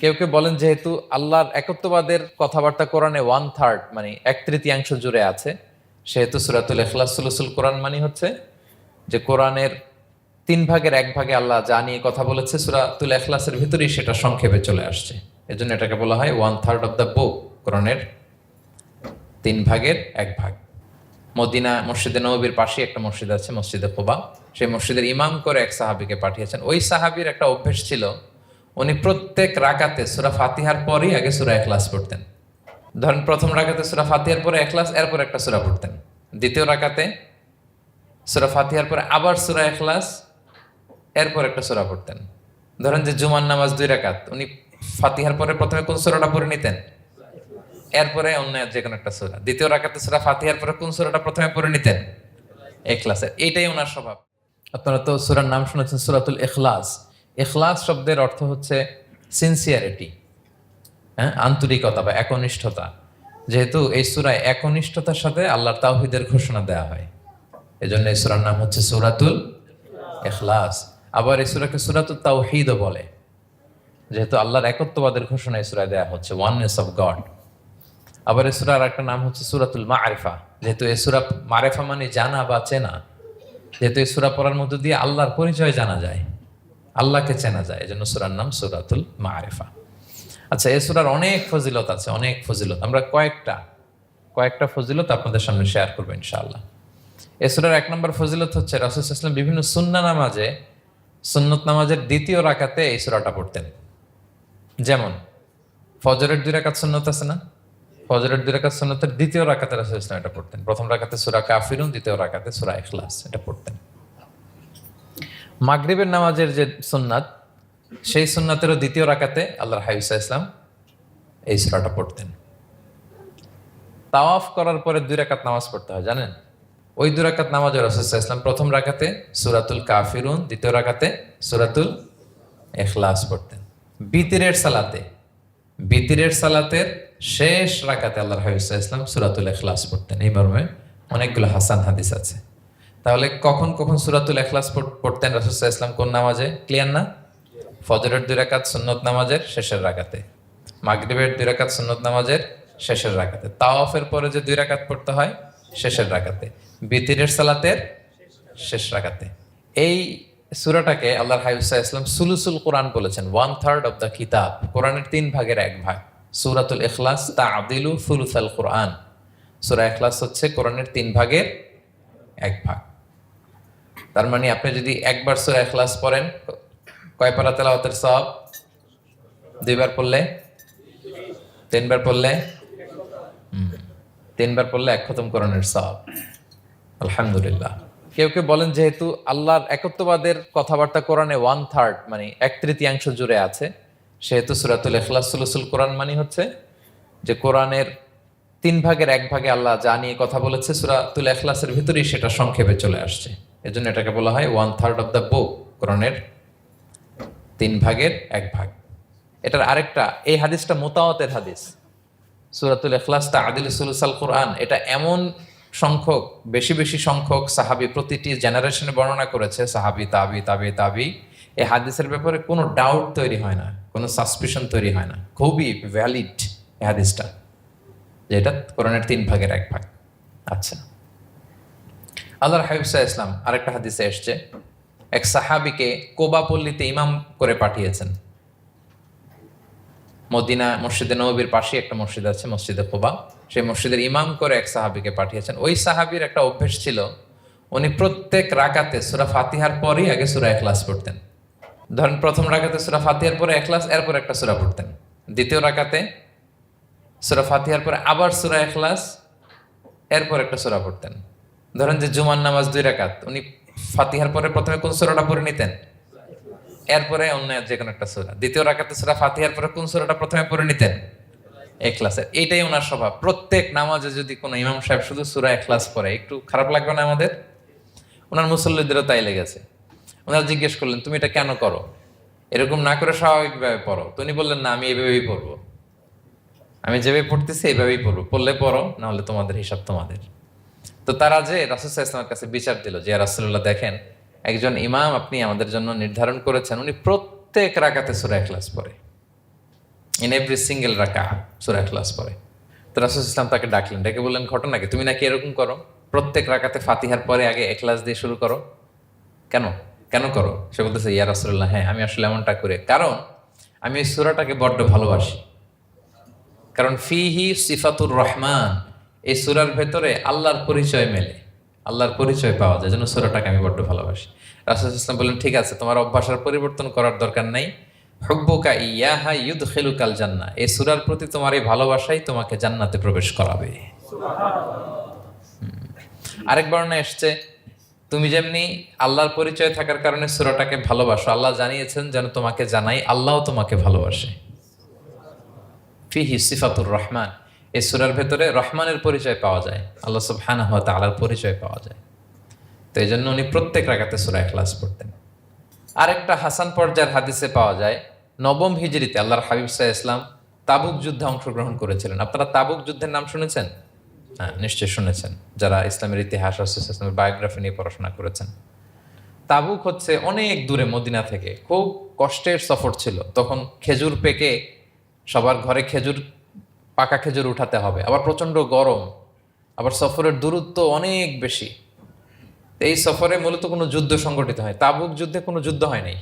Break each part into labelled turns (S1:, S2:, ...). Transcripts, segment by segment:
S1: কেউ কেউ বলেন যেহেতু আল্লাহর একত্ববাদের কথাবার্তা কোরআনে ওয়ান থার্ড মানে এক তৃতীয়াংশ জুড়ে আছে, সেহেতু সুরাতুল এখলাস সুলুসুল কোরআন মানে হচ্ছে যে কোরআনের তিন ভাগের এক ভাগে আল্লাহ যা নিয়ে কথা বলেছে সুরাতুল এখলাসের ভিতরেই সেটা সংক্ষেপে চলে আসছে। এজন্য এটাকে বলা হয় one third of the book কোরআনের তিন ভাগের এক ভাগ। মদিনা, মসজিদে নবীর পাশে একটা মসজিদ আছে, মসজিদে কোবা সেই মসজিদের ইমাম করে এক সাহাবিকে পাঠিয়েছেন। ওই সাহাবির একটা অভ্যেস ছিল উনি প্রত্যেক রাকাতে সুরা ফাতিহার পরেই আগে সুরা এখলাস পড়তেন। ধরেন প্রথম রাকাতে সুরা ফাতিহার পরে এখলাস এরপর একটা সুরা পড়তেন। দ্বিতীয় রাকাতে সুরা ফাতিহার পরে আবার সুরা এখলাস এরপর একটা সুরা পড়তেন। ধরেন যে জুমার নামাজ দুই রাকাত, উনি ফাতিহার পরে প্রথমে কোন সুরাটা পড়ে নিতেন? এরপরে অন্য যে কোনো একটা সুরা। দ্বিতীয় রাকাতে সুরা ফাতিহার পরে কোন সুরাটা প্রথমে পড়ে নিতেন? এখলাসের এইটাই ওনার স্বভাব। আপনারা তো সুরার নাম শুনেছেন সুরাতুল এখলাস এখলাস শব্দের অর্থ হচ্ছে সিনসিয়ারিটি হ্যাঁ? আন্তরিকতা বা একনিষ্ঠতা। যেহেতু এই সুরায় একনিষ্ঠতার সাথে আল্লাহর তাওহিদের ঘোষণা দেওয়া হয়। এই জন্য এই সুরার নাম হচ্ছে সুরাতুল এখলাস। আবার এই সুরাকে সুরাতুল তাওহিদও বলে। যেহেতু আল্লাহর একত্ববাদের ঘোষণা এই সুরায় দেওয়া হচ্ছে ওয়াননেস অফ গড আবার এই সুরার একটা নাম হচ্ছে সুরাতুল মারেফা। যেহেতু এই সুরা মারেফা মানে জানা বা চেনা, যেহেতু এই সুরা পড়ার মধ্য দিয়ে আল্লাহর পরিচয় জানা যায়। আল্লাহকে চেনা যায় এই জন্য সুরার নাম সুরাতুল মারেফা। আচ্ছা এই সুরার অনেক ফজিলত আছে, অনেক ফজিলত। আমরা কয়েকটা কয়েকটা ফজিলত আপনাদের সামনে শেয়ার করব ইনশাআল্লাহ। এ সুরার এক নম্বর ফজিলত হচ্ছে, রাসুল ইসলাম বিভিন্ন সুন্না নামাজে, সুন্নত নামাজের দ্বিতীয় রাকাতে এই সুরাটা পড়তেন। যেমন, ফজরের দুই রাকাত সুন্নত আছে না? ফজরের দুই রাকাত সুন্নতের দ্বিতীয় রাকাতে রাসুল ইসলাম এটা পড়তেন। প্রথম রাকাতে সুরা কাফিরুন, দ্বিতীয় রাকাতে সুরা ইখলাস, এটা পড়তেন। মাগরিবের নামাজের যে সুন্নাত, সেই সুন্নাতেরও দ্বিতীয় রাকাতে আল্লাহ হাইসা ইসলাম এই সুরাটা পড়তেন। তাওয়াফ করার পরে দুই রাকাত নামাজ পড়তে হয়, জানেন? ওই দুই রাকাত নামাজ রসুল্লাহ ইসলাম প্রথম রাকাতে সুরাতুল কাফিরুন, দ্বিতীয় রাকাতে সুরাতুল এখলাস পড়তেন। বিতিরের সালাতে, বিতিরের সালাতের শেষ রাকাতে আল্লাহ হাবিসা ইসলাম সুরাতুল এখলাস পড়তেন। এই মর্মে অনেকগুলো হাসান হাদিস আছে। তাহলে কখন কখন সুরাতুল এখলাস পড়- পড়তেন রাসুল্লাহ ইসলাম কোন নামাজে? ক্লিয়ার না? ফজরের দুই রাকাত, সুন্নত নামাজের শেষের রাকাতে। মাগরিবের দুই রাকাত, সুন্নত নামাজের শেষের রাকাতে। তাওয়াফের পরে যে দুই রাকাত পড়তে হয়, শেষের রাকাতে। বিতিরের সালাতের শেষ রাকাতে। এই সুরাটাকে আল্লাহর হাইসা ইসলাম সুলুসুল কোরআন বলেছেন ওয়ান থার্ড অফ দ্য কিতাব, কোরআনের তিন ভাগের এক ভাগ। সুরাতুল এখলাস তা আদিলু সুলুসাল কোরআন। সুরা এখলাস হচ্ছে কোরআনের তিন ভাগের এক ভাগ। তার মানে আপনি যদি একবার সুরা ইখলাস পড়েন, কয় পারা তেলাওয়াতের সব দুইবার পড়লে? তিনবার পড়লে? তিনবার পড়লে এক খতম কোরআনের সব আলহামদুলিল্লাহ। কেউ কেউ বলেন যেহেতু আল্লাহর একত্ববাদের কথাবার্তা কোরআনে ওয়ান থার্ড মানে এক তৃতীয়াংশ জুড়ে আছে, সেহেতু সুরাতুল এখলাস সুলুসুল কোরআন মানে হচ্ছে যে কোরআনের তিন ভাগের এক ভাগে আল্লাহ যা নিয়ে কথা বলেছে সুরাতুল এখলাসের ভিতরেই সেটা সংক্ষেপে চলে আসছে। এজন্য এটাকে বলা হয় one third of the book কোরআনের তিন ভাগের এক ভাগ। এটার আরেকটা, এই হাদিসটা মোতাওয়াতের হাদিস। সুরাতুল এখলাসটা আদিল সুলুসাল কোরআন, এটা এমন সংখ্যক, বেশি বেশি সংখ্যক সাহাবি প্রতিটি জেনারেশনে বর্ণনা করেছে, সাহাবি, তাবি তাবি তাবি। এই হাদিসের ব্যাপারে কোনো ডাউট তৈরি হয় না, কোনো সাসপিশন তৈরি হয় না। খুবই ভ্যালিড এই হাদিসটা যেটা কোরআনের তিন ভাগের এক ভাগ। আচ্ছা। আল্লাহর হাবিবসা ইসলাম আরেকটা হাদিসে এসছে। এক সাহাবিকে কোবা পল্লীতে ইমাম করে পাঠিয়েছেন। মদিনা মসজিদে নবীর পাশে একটা মসজিদ আছে, মসজিদে কোবা। সেই মসজিদের ইমাম করে এক সাহাবিকে পাঠিয়েছেন। ওই সাহাবির একটা অভ্যেস ছিল, উনি প্রত্যেক রাকাতে সুরা ফাতিহার পরেই আগে সুরা এখলাস পড়তেন। ধরেন প্রথম রাকাতে সুরা ফাতিহার পরে এখলাস এরপর একটা সুরা পড়তেন। দ্বিতীয় রাকাতে সুরা ফাতিহার পরে আবার সুরা এখলাস এরপর একটা সুরা পড়তেন। ধরেন যে জুমার নামাজ দুই রাকাত, উনি ফাতিহার পরে প্রথমে কোন সুরাটা পড়ে নিতেন? এরপরে অন্য যে কোনো একটা সুরা। দ্বিতীয় রাকাতে সুরা ফাতিহার পরে কোন সুরাটা প্রথমে পড়ে নিতেন? এখলাসের এইটাই ওনার স্বভাব। প্রত্যেক নামাজে যদি কোনো ইমাম সাহেব শুধু সুরা এখলাস পড়ে, একটু খারাপ লাগবে না আমাদের? ওনার মুসল্লিদেরও তাই লেগেছে। ওনারা জিজ্ঞেস করলেন, তুমি এটা কেন করো? এরকম না করে স্বাভাবিকভাবে পড়ো। তো উনি বললেন, না, আমি এইভাবেই পড়ব। আমি যেভাবে পড়তেছি এইভাবেই পড়ব। পড়লে পড়ো না হলে তোমাদের হিসাব তোমাদের। তো তারা যে রাসুসাহ ইসলামের কাছে বিচার দিল যে রাসুল্লাহ দেখেন, একজন ইমাম আপনি আমাদের জন্য নির্ধারণ করেছেন, উনি প্রত্যেক রাকাতে সুরা এখলাস পরে ইন এভরি সিঙ্গেল রাকা সুরা ক্লাস পরে তো রাসুল ইসলাম তাকে ডাকলেন ডেকে বললেন, ঘটনা কি? তুমি নাকি এরকম করো? প্রত্যেক রাকাতে ফাতিহার পরে আগে এখলাস দিয়ে শুরু করো? কেন? কেন করো? সে বলতেছে, ইয়া রাসুল্লাহ হ্যাঁ আমি আসলে এমনটা করে। কারণ, আমি এই সুরাটাকে বড্ড ভালোবাসি। কারণ ফিহি সিফাতুর রহমান এই সুরার ভেতরে আল্লাহর পরিচয় মেলে। আল্লাহর পরিচয় পাওয়া যায়, যেন সুরাটাকে আমি বড্ড ভালোবাসি। রাসুল ইসলাম বললেন, ঠিক আছে, তোমার অভ্যাসের পরিবর্তন করার দরকার নাই। হব্বুকা ইয়াহা ইউদ খেলুকাল জান্না এই সুরার প্রতি তোমার এই ভালোবাসাই তোমাকে জান্নাতে প্রবেশ করাবে। আরেক বর্ণে এসছে, তুমি যেমনি আল্লাহর পরিচয় থাকার কারণে সুরাটাকে ভালোবাসো, আল্লাহ জানিয়েছেন যেন তোমাকে জানাই, আল্লাহও তোমাকে ভালোবাসে। ফিহি সিফাতুর রহমান। এই সুরার ভেতরে রহমানের পরিচয় পাওয়া যায়, আল্লাহ সুবহানাহু ওয়া তাআলার পরিচয় পাওয়া যায়। তো এই জন্য উনি প্রত্যেক রাগাতে সুরা ক্লাস পড়তেন। আরেকটা হাসান পর্যায়ের হাদিসে পাওয়া যায়, নবম হিজরিতে আল্লাহর হাবিব সাহ ইসলাম তাবুক যুদ্ধে অংশগ্রহণ করেছিলেন। আপনারা তাবুক যুদ্ধের নাম শুনেছেন? হ্যাঁ নিশ্চয়ই শুনেছেন। যারা ইসলামের ইতিহাস ইসলামের বায়োগ্রাফি নিয়ে পড়াশোনা করেছেন। তাবুক হচ্ছে অনেক দূরে মদিনা থেকে, খুব কষ্টের সফর ছিল। তখন খেজুর পেকে সবার ঘরে খেজুর পাকা খেজুর উঠাতে হবে, আবার প্রচণ্ড গরম, আবার সফরের দূরত্ব অনেক বেশি। এই সফরে মূলত কোনো যুদ্ধ সংগঠিত হয়, তাবুক যুদ্ধে কোনো যুদ্ধ হয় নাই।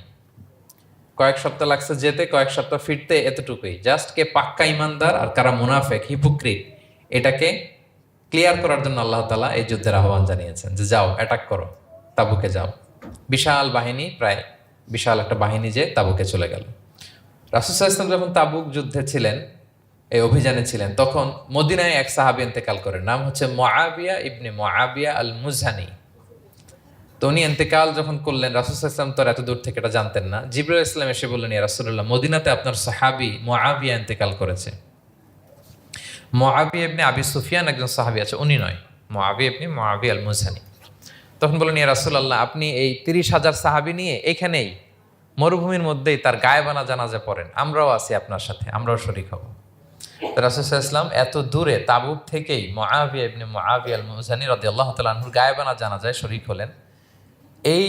S1: কয়েক সপ্তাহ লাগছে যেতে, কয়েক সপ্তাহ ফিরতে, এতটুকুই। জাস্ট কে পাক্কা ইমানদার আর কারা মুনাফেক, হিপুক্রিট, এটাকে ক্লিয়ার করার জন্য আল্লাহ তালা এই যুদ্ধের আহ্বান জানিয়েছেন যে যাও, অ্যাটাক করো, তাবুকে যাও। বিশাল বাহিনী, প্রায় বিশাল একটা বাহিনী যে তাবুকে চলে গেল। রাসুসাহ ইসলাম যখন তাবুক যুদ্ধে ছিলেন এই অভিযানে ছিলেন। তখন মদিনায় এক সাহাবি ইন্তেকাল করেন। নাম হচ্ছে মোয়াবিয়া ইবনে মোয়াবিয়া আল মুজানি তো উনি এন্তেকাল যখন করলেন, রাসুল ইসলাম তো এত দূর থেকে এটা জানতেন না। জিবরুল ইসলাম এসে বললেন রাসুল্লাহ মদিনাতে আপনার সাহাবি মোয়াবিয়া এন্তেকাল করেছে। মোয়াবি এমনি আবি সুফিয়ান একজন সাহাবি আছে, উনি নয়। মোয়াবি এমনি মোয়াবি আল মুজানি তখন বললেন, ইয়া রাসুল্লাহ আপনি এই তিরিশ হাজার সাহাবি নিয়ে এখানেই মরুভূমির মধ্যেই তার গায়ে গায়েবানা জানাজা পড়েন। আমরাও আছি আপনার সাথে, আমরাও শরিক হব। রাসুসাহ ইসলাম এত দূরে তাবুক থেকেই মোয়াবিয়া ইবনে আল মুজানি রদি আল্লাহ তালুর গায়েবানা জানাজায় শরিক হলেন। এই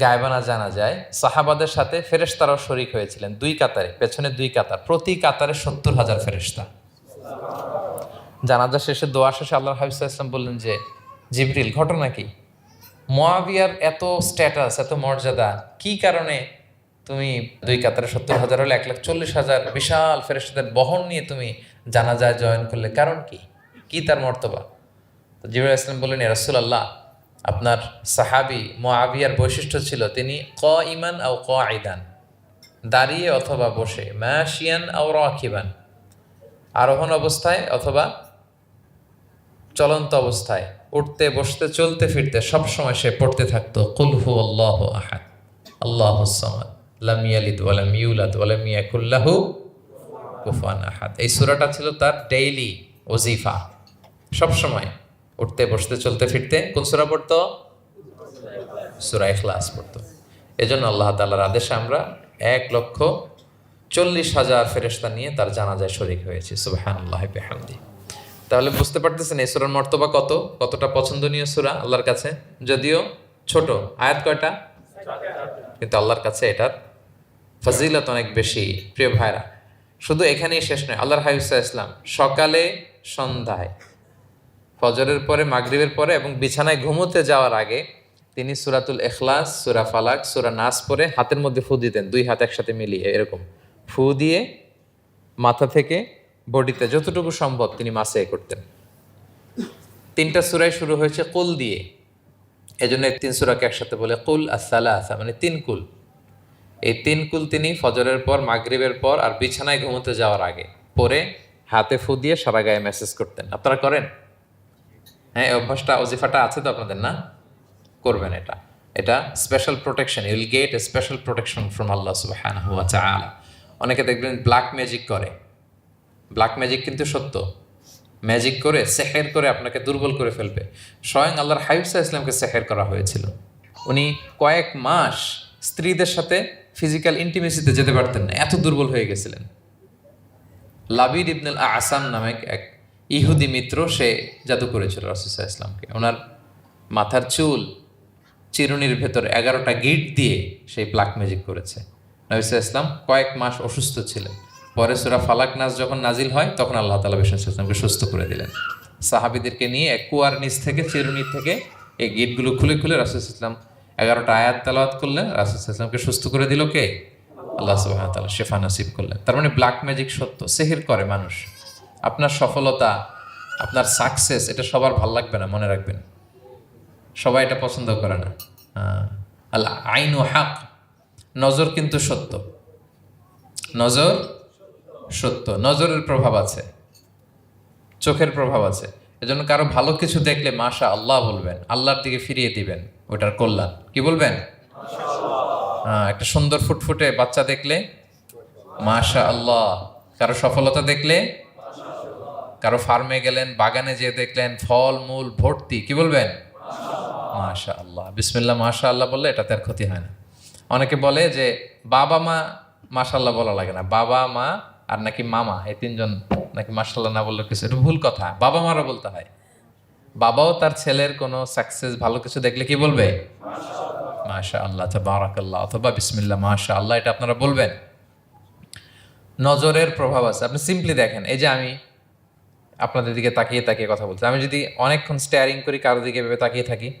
S1: গায়েবানা জানা যায়, সাহাবাদের সাথে ফেরেশতারাও শরিক হয়েছিলেন। দুই কাতারে, পেছনে দুই কাতার, প্রতি কাতারে সত্তর হাজার ফেরেশতা। জানাজা শেষে, দোয়া শেষে আল্লাহ হাবিজ বললেন যে, জিবরিল, ঘটনা কি? মোয়াবিয়ার এত স্ট্যাটাস এত মর্যাদা, কি কারণে তুমি দুই কাতারে সত্তর হাজার হলে এক লাখ চল্লিশ হাজার বিশাল ফেরেশতাদের বহন নিয়ে তুমি জানাজায় জয়েন করলে। কারণ কি? কি তার মর্তবা? তো জিবুল ইসলাম বললেন রাসুল আল্লাহ আপনার সাহাবি মোয়াবিয়ার বৈশিষ্ট্য ছিল তিনি ক ইমান আও ক আইদান দাঁড়িয়ে অথবা বসে ম্যাশিয়ান আও রাখিবান আরোহণ অবস্থায় অথবা চলন্ত অবস্থায়, উঠতে, বসতে, চলতে, ফিরতে সব সময় সে পড়তে থাকতো। কুলহু আল্লাহ আহাদ, আল্লাহ সামাদ। লাম ইয়ালিদ ওয়ালাম ইউলাদ ওয়ালাম ইয়াকুল্লাহু কুফুয়ান আহাদ। এই সূরাটা ছিল তার ডেইলি ওজিফা। সব সময় উঠতে, বসতে, চলতে, ফিরতে কোন সূরা পড়তো? সূরা ইখলাস পড়তো। এজন্য আল্লাহ তাআলার আদেশে আমরা এক লক্ষ চল্লিশ হাজার ফেরেশতা নিয়ে তার জানাজায় শরিক হয়েছে। সুবহানাল্লাহি বিহামদি। তাহলে বুঝতে পারতেছেন এই সুরার মর্তবা কত? কতটা পছন্দনীয় সুরা আল্লাহর কাছে? যদিও ছোট। আয়াত কয়টা? কিন্তু আল্লাহর কাছে এটার ফজিলত অনেক বেশি, প্রিয় ভাইরা। শুধু এখানেই শেষ নয়, আল্লাহর হাবিসা ইসলাম সকালে, সন্ধ্যায়, ফজরের পরে, মাগরিবের পরে এবং বিছানায় ঘুমোতে যাওয়ার আগে তিনি সুরাতুল এখলাস সুরা ফালাক, সুরা নাস পরে হাতের মধ্যে ফু দিতেন, দুই হাত একসাথে মিলিয়ে, এরকম। ফু দিয়ে মাথা থেকে বডিতে যতটুকু সম্ভব তিনি মাসে করতেন। তিনটা সুরাই শুরু হয়েছে কুল দিয়ে। এই জন্য এই তিন সুরাকে একসাথে বলে কুল আসালা আসা মানে তিন কুল। এই তিন কুল তিনি ফজরের পর, মাগরিবের পর আর বিছানায় ঘুমোতে যাওয়ার আগে পরে হাতে ফু দিয়ে সারা গায়ে মেসেজ করতেন। আপনারা করেন? হ্যাঁ অভ্যাসটা, অজিফাটা আছে তো আপনাদের, না? করবেন এটা। এটা special protection you'll get a special protection from আল্লাহ তাআলা অনেকে দেখবেন ব্ল্যাক ম্যাজিক করে। ব্ল্যাক ম্যাজিক কিন্তু সত্য। ম্যাজিক করে সেহের করে আপনাকে দুর্বল করে ফেলবে। স্বয়ং আল্লাহর হাইফসা ইসলামকে সেহের করা হয়েছিল। উনি কয়েক মাস স্ত্রীদের সাথে ফিজিক্যাল ইন্টিমেসিতে যেতে পারতেন না, এত দুর্বল হয়ে গেছিলেন। লাবিদ ইবনুল আসাম নামে এক ইহুদি মিত্র, সে জাদু করেছিল রসুসা ইসলামকে ওনার মাথার চুল চিরুনির ভেতর এগারোটা গিট দিয়ে সেই ব্ল্যাক ম্যাজিক করেছে। নবিসা ইসলাম কয়েক মাস অসুস্থ ছিলেন। পরে সুরা ফালাক নাচ যখন নাজিল হয়, তখন আল্লাহ তালা বিষ্ণু ইসলামকে সুস্থ করে দিলেন। সাহাবিদেরকে নিয়ে এক কুয়ার নিচ থেকে চিরুনি থেকে এই গেটগুলো খুলে খুলে রাসুল ইসলাম এগারোটা আয়াত তালাওয়াত করলেন রাসুল ইসলামকে সুস্থ করে দিল কে? আল্লাহ সুবাহ তালা শেফা নসিব করলেন। তার মানে ব্ল্যাক ম্যাজিক সত্য, সেহের করে মানুষ। আপনার সফলতা, আপনার সাকসেস এটা সবার ভালো লাগবে না, মনে রাখবেন। সবাই এটা পছন্দ করে না। আল্লাহ আইন ও হাক, নজর কিন্তু সত্য। নজর সত্য, নজরের প্রভাব আছে, চোখের প্রভাব আছে। এজন্য কারও ভালো কিছু দেখলে মাশা আল্লাহ বলবেন আল্লাহর দিকে ফিরিয়ে দিবেন ওটার কল্যাণ। কি বলবেন? হ্যাঁ, একটা সুন্দর ফুটফুটে বাচ্চা দেখলে মাশা আল্লাহ কারও সফলতা দেখলে কারও ফার্মে গেলেন বাগানে যেয়ে দেখলেন ফল মূল ভর্তি কি বলবেন? মাশা আল্লাহ বিসমিল্লাহ মাশা আল্লাহ বললে এটাতে আর ক্ষতি হয় না। অনেকে বলে যে বাবা মা মাশাল্লাহ বলা লাগে না বাবা মা আর নাকি মামা এই তিনজন নাকি মাশাল্লাহ না বললে কিছু? এটা ভুল কথা। বাবা মারা বলতে হয়। বাবাও তার ছেলের কোনো সাকসেস ভালো কিছু দেখলে কি বলবে? মাশা আল্লাহ বারাকাল্লাহ অথবা বিসমিল্লাহ মাশা আল্লাহ এটা আপনারা বলবেন। নজরের প্রভাব আছে। আপনি সিম্পলি দেখেন এই যে আমি আপনাদের দিকে তাকিয়ে তাকিয়ে কথা বলছি। আমি যদি অনেকক্ষণ স্টেয়ারিং করি কারও দিকে ভেবে তাকিয়ে থাকি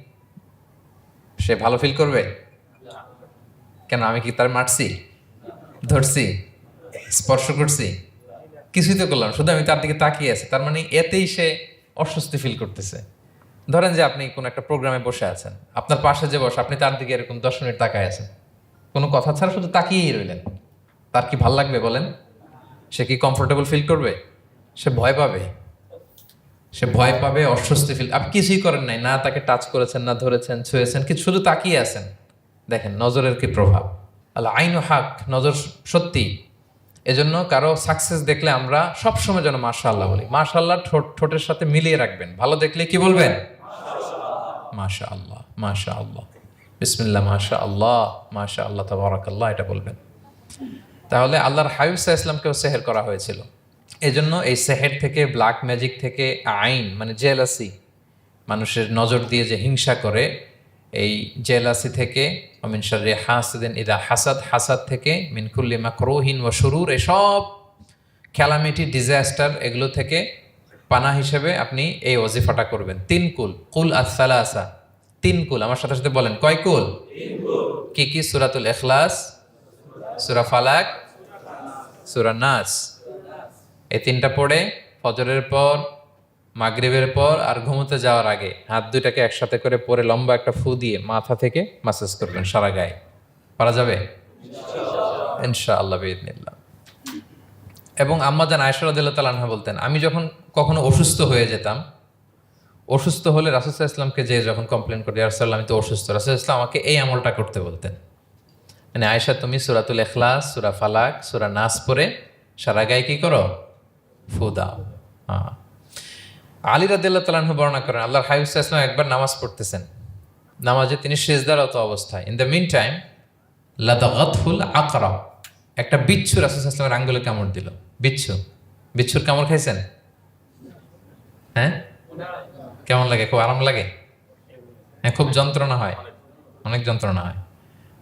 S1: সে ভালো ফিল করবে? কেন আমি কি তার মারছি? ধরছি? স্পর্শ করছি? কিছুই তো করলাম শুধু আমি তার দিকে তাকিয়ে আছি। তার মানে এতেই সে অস্বস্তি ফিল করতেছে। ধরেন যে আপনি কোনো একটা প্রোগ্রামে বসে আছেন, আপনার পাশে যে বসে, আপনি তার দিকে এরকম দশ মিনিট তাকায় আছেন। কোনো কথা ছাড়া শুধু তাকিয়েই রইলেন। তার কি ভালো লাগবে বলেন? সে কি কমফোর্টেবল ফিল করবে? সে ভয় পাবে? সে ভয় পাবে, অস্বস্তি ফিল আপনি কিছুই করেন নাই। না তাকে টাচ করেছেন, না ধরেছেন, ছুঁয়েছেন কিন্তু শুধু তাকিয়ে আছেন? দেখেন নজরের কি প্রভাব। আল্লাহ আইন হাক, নজর সত্যি। এজন্য কারও সাকসেস দেখলে আমরা সবসময় যেন মাশা আল্লাহ বলি। মাশা আল্লাহ ঠোঁট, ঠোঁটের সাথে মিলিয়ে রাখবেন। ভালো দেখলে কি বলবেন? মাশা আল্লাহ মাশা আল্লাহ বিসমিল্লা মাশা আল্লাহ মাশা আল্লাহ তাবারাকাল্লাহ, এটা বলবেন। তাহলে আল্লাহর হাবিব সাহা ইসলামকেও সেহের করা হয়েছিল। এজন্য এই সেহের থেকে ব্ল্যাক ম্যাজিক থেকে, আইন মানে জেলাসি মানুষের নজর দিয়ে যে হিংসা করে এই জেলাসি থেকে অমিন শর্রে হাসদিন ইদা হাসাদ হাসাদ থেকে মিনকুল্লি মাকরোহিন ও শুরুর এসব খেলামিটি ডিজাস্টার এগুলো থেকে পানা হিসেবে আপনি এই ওজিফাটা করবেন। তিন কুল কুল আসালা আসা তিন কুল, আমার সাথে সাথে বলেন, কয় কুল? কি কি? সুরাতুল এখলাস সুরা ফালাক, সুরা নাস। এই তিনটা পড়ে, ফজরের পর মাগরিবের পর আর ঘুমোতে যাওয়ার আগে হাত দুইটাকে একসাথে করে পরে লম্বা একটা ফু দিয়ে মাথা থেকে মাসাজ করবেন সারা গায়ে। পারা যাবে? ইনশা আল্লাহ বেদনিল্লাহ এবং আম্মাজান আয়সরাদিল্লা তালানহা বলতেন আমি যখন কখনো অসুস্থ হয়ে যেতাম অসুস্থ হলে রাসুসাহ ইসলামকে যে যখন কমপ্লেন করি রাসুল্লাহ আমি তো অসুস্থ। রাসুল ইসলাম আমাকে এই আমলটা করতে বলতেন। মানে আয়সা তুমি সুরাতুল এখলাস সুরা ফালাক সুরা নাস পরে সারা গায়ে কী করো? ফু দাও। হ্যাঁ। আলী রাদিল্লাহ তালাহ বর্ণনা করেন, আল্লাহর হাইফ ইসলাম একবার নামাজ পড়তেছেন। নামাজে তিনি শেষদারত অবস্থায় ইন দ্য মিন টাইম লাদাগতফুল আকরা, একটা বিচ্ছু রাসুল ইসলামের আঙ্গুলে কামড় দিল। বিচ্ছু। বিচ্ছুর কামড় খাইছেন? হ্যাঁ? কেমন লাগে? খুব আরাম লাগে? হ্যাঁ খুব যন্ত্রণা হয়। অনেক যন্ত্রণা হয়।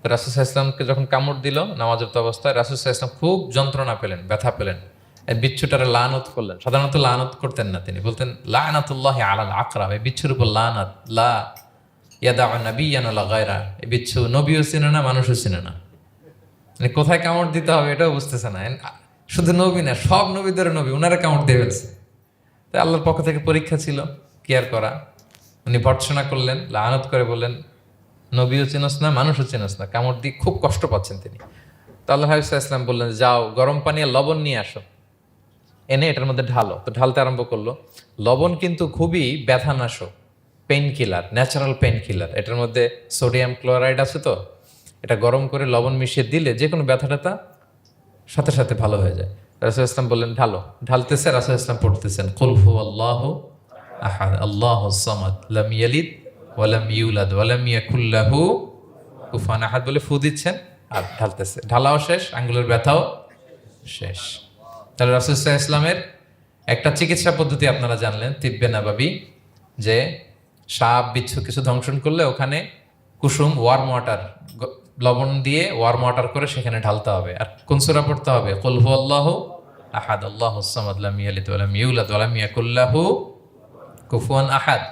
S1: তো রাসুল ইসলামকে যখন কামড় দিল, নামাজের অবস্থায় রাসুল ইসলাম খুব যন্ত্রণা পেলেন, ব্যথা পেলেন। বিচ্ছুটারে লানত করলেন। সাধারণত লানত করতেন না তিনি। বলতেন, লানাতুল্লাহ আলাল আকরাম। এই বিচ্ছুর উপর লানাত, লা ইয়াদা নবী ইয়ানুল্লাহ গায়রা। এই বিচ্ছু নবীও চিনে না, মানুষও চিনে না। মানে কোথায় কামড় দিতে হবে এটাও বুঝতেছে না। শুধু নবী না, সব নবীদের নবী ওনারা কামড় দিয়ে ফেলছে। তাই আল্লাহর পক্ষ থেকে পরীক্ষা ছিল কেয়ার করা। উনি ভর্সনা করলেন, লানত করে বললেন, নবীও চিনস না, মানুষও চিনস না। কামড় দিয়ে খুব কষ্ট পাচ্ছেন তিনি। তো আল্লাহ ইসলাম বললেন, যাও, গরম পানি লবণ নিয়ে আসো। এনে এটার মধ্যে ঢালো। তো ঢালতে আরম্ভ করল। লবণ কিন্তু খুবই ব্যথানাশক pain killer natural pain killer এটার মধ্যে সোডিয়াম ক্লোরাইড আছে তো, এটা গরম করে লবণ মিশিয়ে দিলে যে কোনো ব্যথাটা সাথে সাথে ভালো হয়ে যায়। রাসুল ইসলাম বললেন, ঢালো। ঢালতেছে রাসুল ইসলাম পড়তেছেন কুলহু আল্লাহ আহাদ আল্লাহ সামাদ, লাম ইয়ালিদ ওয়ালাম ইউলাদ ওয়ালাম ইয়াকুল্লাহু কুফান আহাদ বলে ফু দিচ্ছেন। আর ঢালতেছে। ঢালাও শেষ, আঙ্গুলের ব্যথাও শেষ। তাহলে রাসুলসাহ ইসলামের একটা চিকিৎসা পদ্ধতি আপনারা জানলেন তিব্বে নাবাবি, যে সাপ, বিচ্ছু কিছু ধ্বংসন করলে ওখানে কুসুম ওয়ার্ম ওয়াটার লবণ দিয়ে ওয়ার্ম ওয়াটার করে সেখানে ঢালতে হবে। আর কোন সুরা পড়তে হবে? কলহু আল্লাহ আহাদ, আল্লাহ সামাদ, লাম ইয়ালিদ ওয়া লাম ইউলাদ ওয়া লাম কুফুয়ান আহাদ।